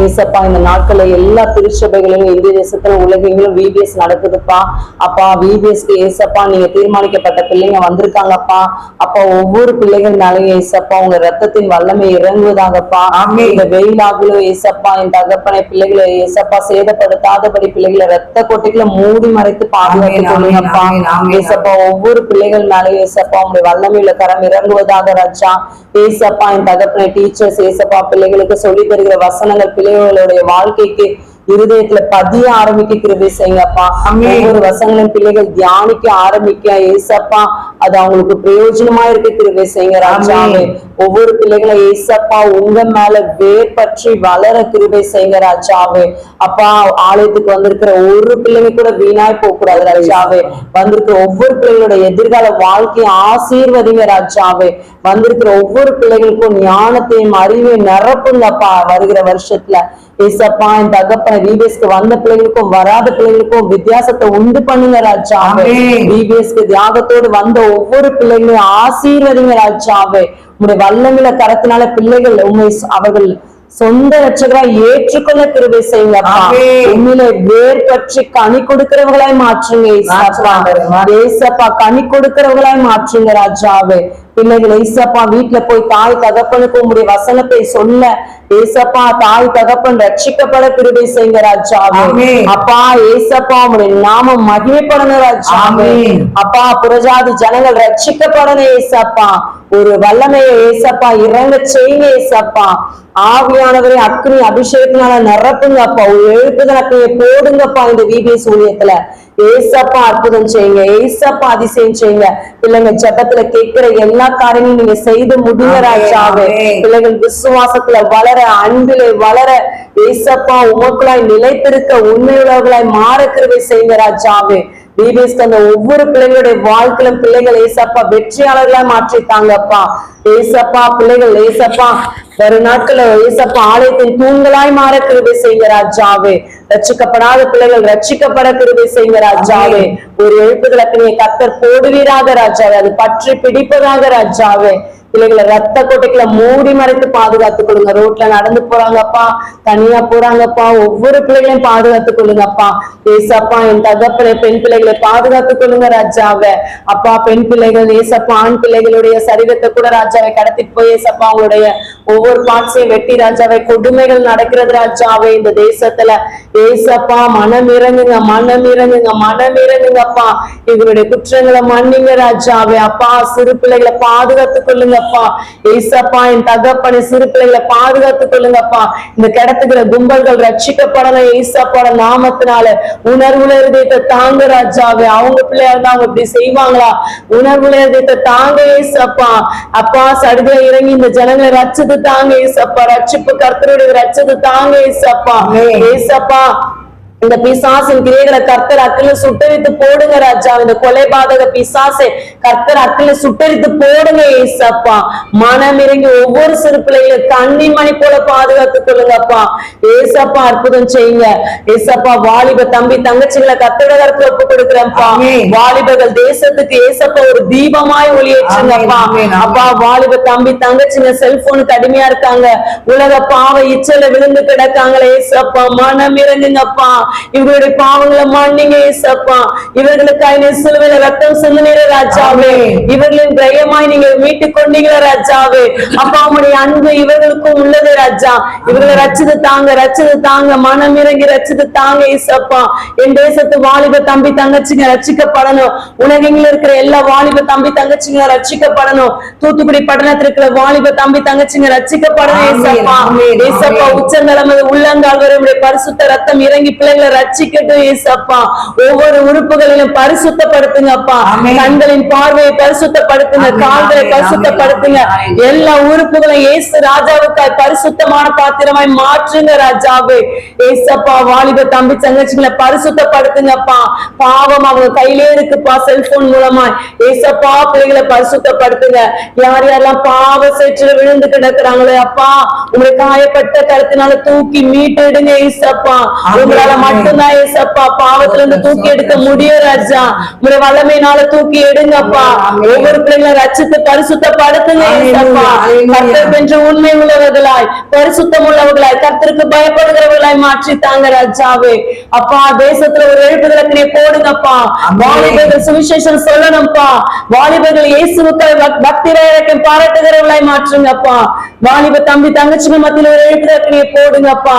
ஏசப்பா இந்த நாட்கள்ல எல்லா திருச்சபைகளிலும் இந்திய தேசத்துல உலகெங்கிலும் விபிஎஸ் நடக்குதுப்பா. அப்பா விபிஎஸ்க்கு ஏசப்பா நீங்க தீர்மானிக்கப்பட்ட பிள்ளைங்க வந்திருக்காங்கப்பா. அப்பா ஒவ்வொரு பிள்ளைகள் மேலேயும் ஏசப்பா உங்க ரத்தத்தின் வல்லமை இறங்குவதாகப்பா. இந்த வெயிலாகலும் ஏசப்பா என் தகப்பனை பிள்ளைகளை ஏசப்பா சேதப்படுத்தாதபடி பிள்ளைகளை ரத்த கொட்டைகளை மூடி மறைத்து பாதுகாத்து. ஏசப்பா ஒவ்வொரு பிள்ளைகள் மேலே ஏசப்பா உங்களுடைய வல்லமையில கரம் இறங்குவதாக ராஜா ஏசப்பா என் தகப்பனை டீச்சர்ஸ் ஏசப்பா பிள்ளைகளுக்கு சொல்லி தருகிற வசனங்கள் பிள்ளைகளுடைய வாழ்க்கைக்கு இருதயத்துல பதிய ஆரம்பிக்க கிருபை செய்யுங்கப்பா. ஒவ்வொரு வசனங்களும் பிள்ளைகள் தியானிக்க ஆரம்பிக்க ஏசப்பா அது அவங்களுக்கு பிரயோஜனமா இருக்க கிருபை செய்யுங்க ராஜாவே. ஒவ்வொரு பிள்ளைகளை ஏசப்பா உங்க மேல வேர் பற்றி வளர கிருபை செய்யுங்க ராஜாவே. அப்பா ஆலயத்துக்கு வந்திருக்கிற ஒரு பிள்ளைங்க கூட வீணாய் போக கூடாது ராஜாவே. வந்திருக்கிற ஒவ்வொரு பிள்ளைகளோட எதிர்கால வாழ்க்கையை ஆசீர்வதிங்க ராஜாவே. வந்திருக்கிற ஒவ்வொரு பிள்ளைகளுக்கும் ஞானத்தையும் அறிவையும் நிரப்புங்கப்பா வருகிற வருஷத்துல. ஏசப்பா என் தகப்பனை விபிஎஸ்க்கு வந்த பிள்ளைகளுக்கும் வராத பிள்ளைகளுக்கும் வித்தியாசத்தை உண்டு பண்ணுங்க ராஜாவே. ஆமென். விபிஎஸ்க்கு தியாகத்தோடு வந்த ஒவ்வொரு பிள்ளைகளையும் ஆசீர்வதிங்க ராஜாவே. உங்களுடைய வல்லங்களை கரத்தினால பிள்ளைகள் உண்மை அவர்கள் சொந்த ரட்சகராய் ஏற்றுக்கொள்ள கிருபை செய்யுங்கப்பா ஆமென். உண்மையிலே வேர் பற்றி கனி கொடுக்கிறவர்களாய் மாற்றுங்க ஏசப்பா கனி கொடுக்கிறவர்களாய் மாற்றுங்க ராஜாவே பிள்ளைகள் ஏசப்பா வீட்டுல போய் தாய் தகப்பனுக்கு உங்களுடைய வசனத்தை சொல்ல ஏசப்பா தாய் தகப்பன் ரட்சிக்கப்பட கிருபை செய்யுங்க ராஜாவே. அப்பா ஏசப்பா உங்களுடைய நாமம் மகிமைப்படணும் ராஜாவே. அப்பா புறஜாதி ஜனங்கள் ரட்சிக்கப்படணும் ஏசப்பா ஒரு வல்லமையை ஏசப்பா இறங்க செய்யுங்க ஏசப்பா. ஆவியானவரை அக்னி அபிஷேகத்தினால நிரப்புங்கப்பா. ஒரு எழுப்புதல் அக்னியை போடுங்கப்பா இந்த விபிஎஸ் ஊழியத்துல. ஏசப்பா அற்புதம் செய்யுங்க. ஏசப்பா அதிசயம் செய்யுங்க. பிள்ளைங்க ஜெபத்துல கேட்கிற எல்லா காரியங்களும் நீங்க செய்து ஆமென். பிள்ளைகள் விசுவாசத்துல வளர அன்பிலே வளர ஏசப்பா உமக்குள்ளாய் நிலைத்திருக்க உண்மையுள்ளவர்களாய் மாற கிருபை செய்யுங்க ராஜாவே. பிபிஎஸ்க்கு அந்த ஒவ்வொரு பிள்ளைகளுடைய வாழ்க்கையிலும் பிள்ளைகள் ஏசப்பா வெற்றியாளர்களா மாற்றித்தாங்கப்பா. ஏசப்பா பிள்ளைகள் ஏசப்பா வரும் நாட்கள ஏசப்பா ஆலயத்தின் தூண்களாய் மாற கிருபை செய்யுங்க ராஜாவே. ரட்சிக்கப்படாத பிள்ளைகள் ரட்சிக்கப்பட கிருபை செய்யுங்க ராஜாவே. ஒரு எழுப்புதலுக்கு கத்தர் போடுவீராக ராஜாவே. அது பற்றி பிடிப்பதாக ராஜாவே. பிள்ளைகளை ரத்த கொட்டைக்குள்ள மூடி மறைத்து பாதுகாத்துக் கொள்ளுங்க. ரோட்ல நடந்து போறாங்கப்பா தனியா போறாங்கப்பா ஒவ்வொரு பிள்ளைகளையும் பாதுகாத்துக் கொள்ளுங்கப்பா. ஏசப்பா என் தகப்பனை பெண் பிள்ளைகளை பாதுகாத்துக் கொள்ளுங்க ராஜாவை. அப்பா பெண் பிள்ளைகள் ஏசப்பா ஆண் பிள்ளைகளுடைய சரீரத்தை கூட ராஜாவை கடத்திட்டு போய் ஏசப்பா அவங்களுடைய ஒவ்வொரு பார்ட்ஸையும் வெட்டி ராஜாவை கொடுமைகள் நடக்கிறது ராஜாவே. இந்த தேசத்துல ஏசப்பா மனம் இறங்குங்க மனம் இறங்குங்க மனம் இறங்குங்கப்பா. இவருடைய குற்றங்களை மன்னிங்க ராஜாவே. அப்பா சிறு பிள்ளைகளை பாதுகாத்துக் கொள்ளுங்கப்பா ஏசப்பா என் தகப்பனை சிறு பிள்ளைகளை பாதுகாத்துக் கொள்ளுங்கப்பா இந்த கிடத்துக்கிற கும்பல்கள் ரட்சிக்கப்படணும் ஏசப்பாட நாமத்தினால. உணர்வுல இருதயத்தை தாங்க ராஜாவே. அவங்க பிள்ளையா இருந்தா அவங்க இப்படி செய்வாங்களா? உணர்வுல இருதயத்தை தாங்க ஏசப்பா. அப்பா சடுதில இறங்கி இந்த ஜனங்களை ரச்சது தாங்க ஏசப்பா. ரட்சிப்பு கர்த்தருடைய ரச்சது தாங்க ஏசப்பா. ஏசப்பா இந்த பிசாசின் கிரியைகளை கர்த்தர் அக்கில சுட்டரித்து போடுங்க ராஜா. இந்த கொலைபாதக பிசாசை கர்த்தர் அக்கில சுட்டரித்து போடுங்க ஏசப்பா. மனம் இறங்கி ஒவ்வொரு சிறு பிள்ளைகளை கண்ணின் மணி போல பாதுகாத்துக் கொள்ளுங்கப்பா. ஏசப்பா அற்புதம் செய்யுங்க. ஏசப்பா வாலிப தம்பி தங்கச்சிகளை கர்த்தரோட கருத்துல ஒப்பு கொடுக்குறேன்ப்பா. ஆமென். வாலிபர்கள் தேசத்துக்கு ஏசப்பா ஒரு தீபமாய் ஒளியேற்றுங்கப்பா அப்பா வாலிப தம்பி தங்கச்சிங்க செல்போனுக்கு அடிமையா இருக்காங்க. உலக பாவ இச்சல விழுந்து கிடக்காங்களே ஏசப்பா. மனம் இறங்குங்கப்பா இவர்களுடைய பாவங்களை மன்னிங்க ஏசப்பா. இவர்களுக்காய் நீ சிலுவையில ரத்தம் சிந்தினீர ராஜாவே. இவர்களின் பிரயமாய் நீங்க மீட்டுக் கொண்டீங்களா ராஜாவே. அப்பா உங்களுடைய அன்பு இவர்களுக்கும் உள்ளது ராஜா. இவர்களை ரச்சிது தாங்க ரச்சிது தாங்க மனம் இறங்கி ரச்சிது தாங்க ஏசப்பா. என் தேசத்து வாலிப தம்பி தங்கச்சிங்க ரட்சிக்கப்படணும். உலகெங்கில இருக்கிற எல்லா வாலிப தம்பி தங்கச்சிங்க ரட்சிக்கப்படணும். தூத்துக்குடி பட்டணத்துல இருக்கிற வாலிப தம்பி தங்கச்சிங்க ரட்சிக்கப்படணும் ஆமென், ஏசப்பா. ஏசப்பா ஆமென். உச்சந்தளமது உள்ளங்கால் வரை உடைய பரிசுத்த ரத்தம் இறங்கி பிள்ளைகளை ரட்சிக்கட்டும் ஏசப்பா ஒவ்வொரு உறுப்புகளிலும் பரிசுத்தப்படுத்துங்கப்பா ஆமென். கண்களின் பார்வையை பரிசுத்தப்படுத்துங்க கால்களை பரிசுத்தப்படுத்துங்க. எல்லா உறுப்புகளையும் இயேசு ராஜாவுக்காய் பரிசுத்தமான பாத்திரமாய் மாற்றுங்க ராஜாவே. ஏசப்பா வாலிப தம்பி தங்கச்சிங்களை பரிசுத்தப்படுத்துங்கப்பா பாவம் அவங்க கையிலே இருக்குப்பா செல்போன் மூலமாய். ஏசப்பா பிள்ளைகளை பரிசுத்தப்படுத்துங்க. யார் யாரெல்லாம் பாவ சேற்றில விழுந்து கிடக்குறாங்களே அப்பா உங்களை காயப்பட்ட கருத்தினால தூக்கி மீட்டெடுங்க ஏசப்பா. உங்களால மட்டும்தான் ஏசப்பா பாவத்துல இருந்து தூக்கி எடுக்க முடியும் ராஜா. உங்களுடைய வல்லமையினால தூக்கி எடுங்கப்பா. ஒவ்வொரு பிள்ளைங்களை ரச்சித்து பரிசுத்தப்படுத்துங்க ஏசப்பா. கர்த்தர் என்ற உண்மை உள்ளவர்களாய் பரிசுத்தம் உள்ளவர்களாய் கர்த்தருக்கு பயப்படுகிறவர்களாய் மாற்றி தாங்க ராஜாவே. அப்பா தேசத்துல ஒரு எழுப்புதலுக்கு நீ போடுங்கப்பா. வாலிபர்கள் சுவிசேஷம் சொல்லணும்ப்பா. வாலிபர்கள் இயேசுவுக்காய் பக்- பக்தி வைரக்கம் பாராட்டுகிறவர்களாய் மாற்றுங்கப்பா. வாலிப தம்பி தங்கச்சிங்க மத்தியில ஒரு எழுப்புதலுக்கு நீ போடுங்கப்பா.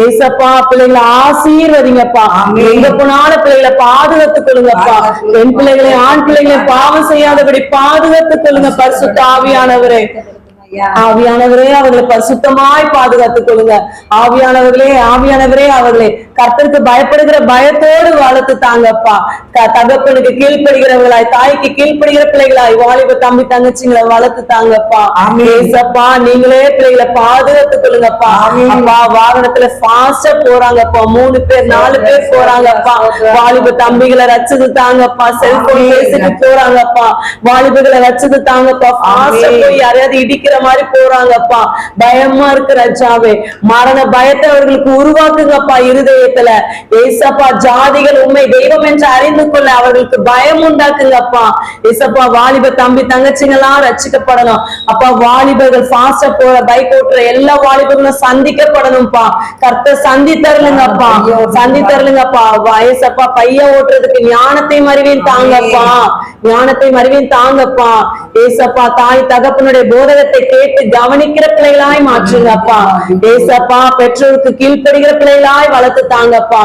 ஏசப்பா பிள்ளைங்களை ஆசீர்வதிங்கப்பா. எங்க போனாலும் பிள்ளைகளை பாதுகாத்துக் கொள்ளுங்கப்பா. பெண் பிள்ளைகளை ஆண் பிள்ளைகளை பாவம் செய்யாதபடி பாதுகாத்துக் கொள்ளுங்க பரிசுத்த ஆவியானவரே. ஆவியானவரே அவர்களை பரிசுத்தமாய் பாதுகாத்துக் கொள்ளுங்க. ஆவியானவர்களே ஆவியானவரே அவர்களை கர்த்தருக்கு பயப்படுகிற பயத்தோடு வளர்த்து தாங்கப்பா. தகப்பனுக்கு கீழ்ப்படுகிறவர்களாய் தாய்க்கு கீழ்ப்படுகிற பிள்ளைகளாய் வாலிப தம்பி தங்கச்சிங்களை வளர்த்து தாங்கப்பா. ஏசப்பா நீங்களே பிள்ளைகளை பாதுகாத்துக் கொள்ளுங்கப்பா. அப்பா வாகனத்துல ஃபாஸ்டா போறாங்கப்பா. மூணு பேர் நாலு பேர் போறாங்கப்பா. வாலிப தம்பிகளை ரச்சது தாங்கப்பா. செல்போன். பேசிட்டு போறாங்கப்பா. வாலிபர்களை வச்சது தாங்கப்பா. ஆமென். போய் யாரையாவது இடிக்கிற மாதிரி போறாங்கப்பா. பயமா இருக்கு ரஜாவே. மரண பயத்தை அவர்களுக்கு உருவாக்குங்கப்பா. இருதயத்துல ஏசப்பா ஜாதிகள் உண்மை தெய்வம் என்று அறிந்து கொள்ள அவர்களுக்கு பயம் உண்டாக்குங்கப்பா ஏசப்பா வாலிப தம்பி தங்கச்சிங்கெல்லாம் ரட்சிக்கப்படணும். அப்பா வாலிபர்கள் ஃபாஸ்டா போற பைக் ஓட்டுற எல்லா வாலிபர்களும் சந்திக்கப்படணும்ப்பா கர்த்த சந்தி தரலுங்கப்பா சந்தி தரலுங்கப்பா வயசப்பா பைய ஓட்டுறதுக்கு ஞானத்தையும் அறிவையும் தாங்கப்பா. ஞானத்தையும் அறிவையும் தாங்கப்பா. ஏசப்பா தாய் தகப்பனுடைய போதகத்தை கேட்டு கவனிக்கிற பிள்ளைகளாய் மாற்றுங்கப்பா. ஏசப்பா பெற்றோருக்கு கீழ்ப்படுகிற பிள்ளைகளாய் வளர்த்து தாங்கப்பா.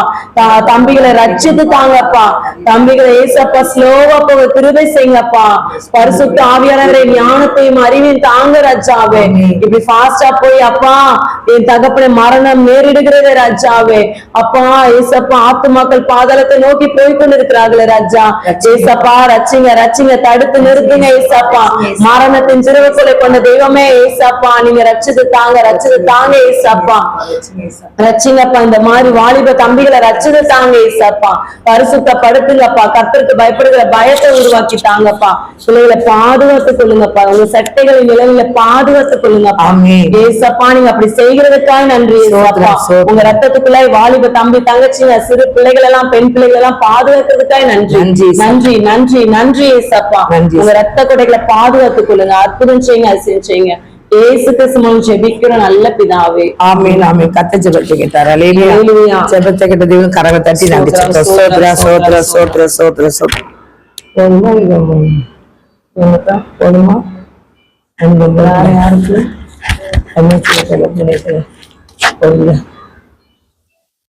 தம்பிகளை ரச்சித்து தாங்கப்பா. தம்பிகளை ஏசப்பா ஸ்லோவா போக கிருபை செய்யுங்கப்பா. பரிசுத்த ஆவியானவரை ஞானத்தையும் அறிவையும் தாங்க ராஜாவே. இப்படி ஃபாஸ்டா போய் அப்பா என் தகப்பனை மரணம் நேரிடுகிறது ராஜாவே. அப்பா ஏசப்பா ஆத்துமாக்கள் பாதாளத்தை நோக்கி போய் கொண்டிருக்கிறார்களே ராஜா. ஏசப்பா ரச்சிங்க ரச்சிங்க தடுத்து நிறுத்துங்க ஏசப்பா. மரணத்தின் சிறுவர்களை கொண்ட தெய்வமே ஏசப்பா. நீங்க ரச்சித்து தாங்க ரச்சித்து தாங்க ஏசப்பா. ரச்சிங்கப்பா இந்த மாதிரி வாலிப தம்பிகளை ரச்சித்து தாங்க ஏசப்பா. பரிசுத்தப்படுத்துங்கப்பா கர்த்தருக்கு பயப்படுகிற பயத்தை உருவாக்கி தாங்கப்பா. பிள்ளைகளை பாதுகாத்து கொள்ளுங்கப்பா. உங்க சட்டைகளை நிலவில பாதுகாத்து கொள்ளுங்கப்பா. ஏசப்பா நீங்க அப்படி செய்கிறதுக்காக நன்றி ஏசப்பா. உங்க ரத்தத்துக்குள்ள வாலிப தம்பி தங்கச்சிங்க சிறு பிள்ளைகள் எல்லாம் பெண் பிள்ளைகள் எல்லாம் பாதுகாக்கிறதுக்காக நன்றி. நன்றி, ஏசப்பா. நன்றி நன்றி நன்றி ஏசப்பா. உங்க ரத்த கொடைகளை பாதுகாத்துக் கொள்ளுங்க அற்புதம் செய்யுங்க அதிசயம் செய்யுங்க ஏசு கிறிஸ்துமன் ஜெபிக்கிற நல்ல பிதாவே. ஆமீன் ஆமீன். கத்த ஜெபத்தை கேட்டார் அலேலியா அல்லேலூயா. ஜெபத்தை கேட்ட தேவன் கரவை தட்டி நன்றி ஸ்தோத்திரம், சோத்ரா சோத்ரா ஸ்தோத்திரம், சோத்ரா சோத்ரா சோத்ரா போதுமா? இது என்னக்கா போதுமா? எனக்கு வேற யாருக்கு தங்கச்சி பண்ணிட்டு போதுங்க.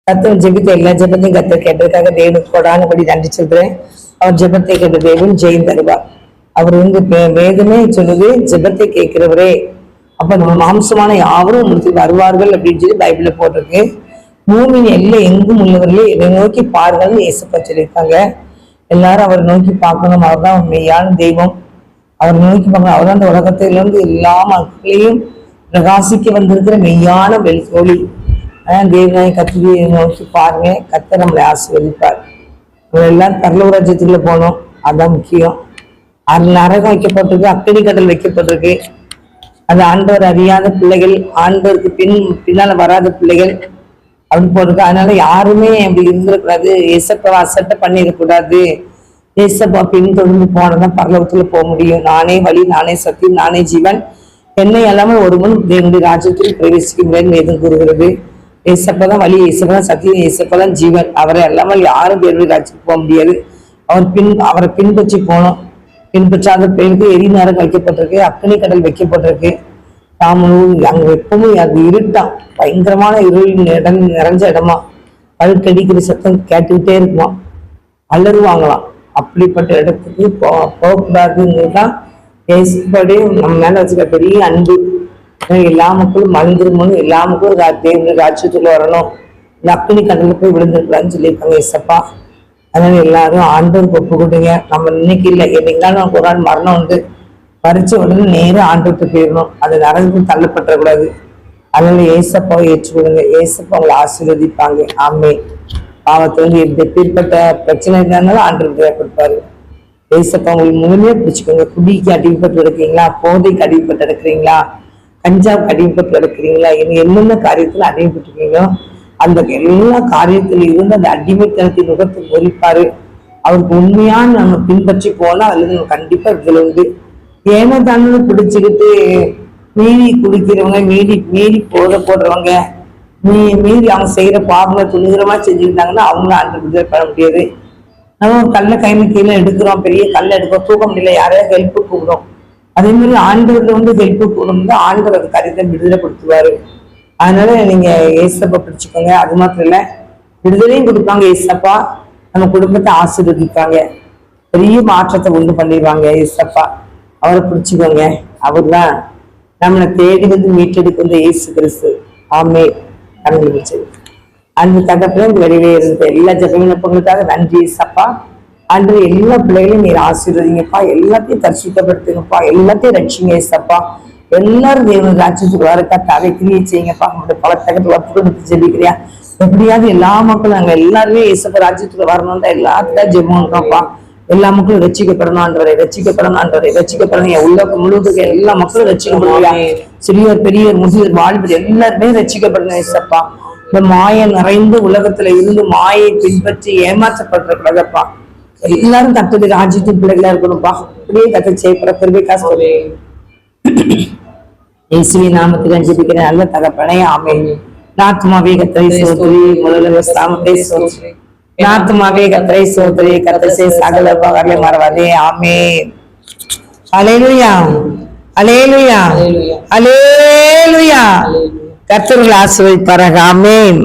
கத்தன் ஜெபித்த எல்லா ஜெபத்தையும் கத்த கேட்டதுக்காக தேவனுக்கு கொடானபடி நன்றி சொல்றேன். அவர் ஜெபத்தை கேட்ட தேவன் ஜெயம் தருவார். அவர் வந்து வேதமே சொல்லுது ஜெபத்தை கேட்கிறவரே. அப்ப நம்ம மாம்சமான யாவரும் உங்களுக்கு வருவார்கள் அப்படின்னு சொல்லி பைபிள்ல போட்டிருக்கு. பூமியின் எல்லை எங்கும் உள்ளவர்களே என்னை நோக்கி பாருங்கள்னு இயேசப்பா சொல்லியிருக்காங்க. எல்லாரும் அவரை நோக்கி பார்க்கணும். அவர் தான் மெய்யான தெய்வம். அவர் நோக்கி பார்க்கணும். அவர் தான் அந்த உலகத்திலிருந்து எல்லா மக்களையும் பிரகாசிக்க வந்திருக்கிற மெய்யான வெளி ஒளி. அதான் கத்திரியை நோக்கி பாருங்க. கத்த நம்மளை ஆசீர்வதிப்பார். நம்ம எல்லாம் பரலோக ராஜ்யத்துக்குள்ள போனோம். அதான் முக்கியம். அதில் நரகம் வைக்கப்பட்டிருக்கு அக்னி கடல் வைக்கப்பட்டிருக்கு. அது ஆண்டவர் அறியாத பிள்ளைகள் ஆண்டவருக்கு பின் பின்னால வராத பிள்ளைகள் அப்படின்னு போட்டிருக்கு. அதனால யாருமே அப்படி இருந்துடக்கூடாது ஏசப்பா அசட்டை பண்ணிடக்கூடாது. ஏசப்பா பின்தொடர்ந்து போனதான் பரலோகத்துல போக முடியும். நானே வழி நானே சத்தியம் நானே ஜீவன். என்னை ஒரு முன் ரெண்டு ராஜ்யத்தில் பிரவேசிக்க முடியாது வேதம் கூறுகிறது. ஏசப்பா தான் வழி ஏசப்பா தான் சத்தியம் ஏசப்பா தான் ஜீவன். அவரை எல்லாமே யாரும் தேவனுடைய ராஜ்யத்துக்கு போக முடியாது. அவர் பின் அவரை பின்பற்றி போனோம். பின்பற்றாத பெயருக்கு எரி வைக்கப்பட்டிருக்கு அக்னி கடல் வைக்கப்பட்டிருக்கு. தாமனும் அங்க எப்பவுமே அது இருட்டான் பயங்கரமான இருள் இடம் நிறைஞ்ச இடமா. அழுக்கடிக்கிற சத்தம் கேட்டுக்கிட்டே இருக்குமா அலறுவாங்களாம். அப்படிப்பட்ட இடத்துக்கு போ போகக்கூடாதுங்கிறது தான் பேசுபடி நம்ம மேல வச்சுக்க பெரிய அன்பு. எல்லா மக்களும் மறந்துருமோன்னு எல்லா மக்களும் தேவனுடைய ராஜ்யத்துக்குள்ள வரணும். இந்த அக்னி கடலில் போய் விழுந்துருக்கலாம்னு சொல்லியிருக்காங்க ஏசப்பா அதனால எல்லாரும் ஆண்டவருக்கு ஒப்பு கொடுங்க. நம்ம இன்னைக்கு இல்லை. என்னைக்காலும் நமக்கு ஒரு நாள் மரணம் வந்து பறிச்ச உடனே நேரம் ஆண்டவர்கிட்ட போயிடணும். அது நரகத்துக்கு தள்ளப்பட்டுறக்கூடாது. அதனால ஏசப்பாவை ஏற்றுக்கொடுங்க ஏசப்பா அவங்களை ஆசீர்வதிப்பாங்க. ஆமே பாவத்தை வந்து எந்த எப்பேற்பட்ட பிரச்சனை இருந்தாலும் ஆண்டவர் கொடுப்பாரு. ஏசப்பா உங்களுக்கு முழுமையா பிடிச்சுக்கோங்க. குடிக்கு அடிமைப்பட்டு எடுக்கிறீங்களா போதைக்கு அடிமைப்பட்டு எடுக்கிறீங்களா கஞ்சாவுக்கு அடிமைப்பட்டு எடுக்கிறீங்களா என்ன என்னென்ன காரியத்துல அடிமைப்பட்டிருக்கீங்களோ அந்த எல்லா காரியத்துல இருந்து அந்த அடிமைத்தனத்தின் முகத்தை பொறிப்பாரு. அவருக்கு உண்மையான நம்ம பின்பற்றி போனா அதுல நம்ம கண்டிப்பா இதுல உண்டு. ஏனோ தானு பிடிச்சுக்கிட்டு மீறி குடிக்கிறவங்க மீறி மீறி போத போடுறவங்க மீ மீறி அவங்க செய்யற பாவங்களை துணிகரமா செஞ்சிருந்தாங்கன்னா அவங்களும் அந்த விடுதலை பண்ண முடியாது. நம்ம கல்ல கைமை கீழே எடுக்கிறோம் பெரிய கல்ல எடுக்கிறோம் தூக்க முடியல யாரையா ஹெல்ப் கூப்பிடும் அதே மாதிரி ஆண்டவர்கள் வந்து ஹெல்ப் கூப்பிடும் ஆண்டவர் அது காரியத்தை விடுதலை கொடுத்துருவாரு அதனால நீங்க ஏசப்பா பிடிச்சுக்கோங்க. அது மாத்திரம் இல்ல விடுதலையும் கொடுப்பாங்க ஏசப்பா. நம்ம குடும்பத்தை ஆசீர்வதிப்பாங்க. பெரிய மாற்றத்தை உண்டு பண்ணிடுவாங்க ஏசப்பா. அவரை பிடிச்சுக்கோங்க. அவர் தான் நம்மளை தேடி வந்து மீட்டெடுக்கு வந்த இயேசு கிறிஸ்து. ஆமே கடந்து வச்சது அந்த தகப்பன இந்த வெளியே இருந்த எல்லா ஜெகவினப்பங்களுக்காக நன்றி ஏசப்பா. அன்று எல்லா பிள்ளைகளையும் நீர் ஆசீர்வதிங்கப்பா. எல்லாத்தையும் தரிசிக்கப்படுத்துங்கப்பா எல்லாத்தையும் ரட்சிங்க ஏசப்பா. எல்லாரும் தேவன் ராட்சத்துக்கு வரக்கா தவை கிரியை செய்யுங்கப்பா. உங்களுடைய பல தகவல் கொடுத்து ஜெபிக்கிறியா? எப்படியாவது எல்லா மக்களும் நாங்க எல்லாருமே ஏசப்பா ராஜ்யத்துக்கு வரணும் தான் எல்லாத்துக்கும் ஜெபம்ப்பா எல்லா மக்களும் ரசிக்கப்படணும் ஆண்டவரை ரசிக்கப்படணும் என் உலகம் முழுவதுக்கு எல்லா மக்களும் ரசிக்கப்படணும் சிறியோர் பெரியோர் முதியோர் வாலிபர் எல்லாருமே ரசிக்கப்படணும் ஏசப்பா இந்த மாயம் நிறைந்து உலகத்துல இருந்து மாயை பின்பற்றி ஏமாற்றப்படுற கூடாதப்பா எல்லாரும் தட்டது ராஜ்யத்தின் பிள்ளைகளா இருக்கணும்ப்பா. அப்படியே கத்த செய்யப்படுற பெருமை காசு இயேசுவி நாமத்துக்கு அஞ்சிருக்கிறேன் நல்ல தகப்பனை ஆமே நாத்துமாவே கத்தரை சோதரி முதல்ல சாமத்தை சோதரி. நாத்துமாவே கத்தரை சோதரி கத்தசே சகல பகலே மறவாதே ஆமே அலேலுயா அலேலுயா அலேலுயா கத்தர்கள் ஆசிர்வதிப்பாராக ஆமென்.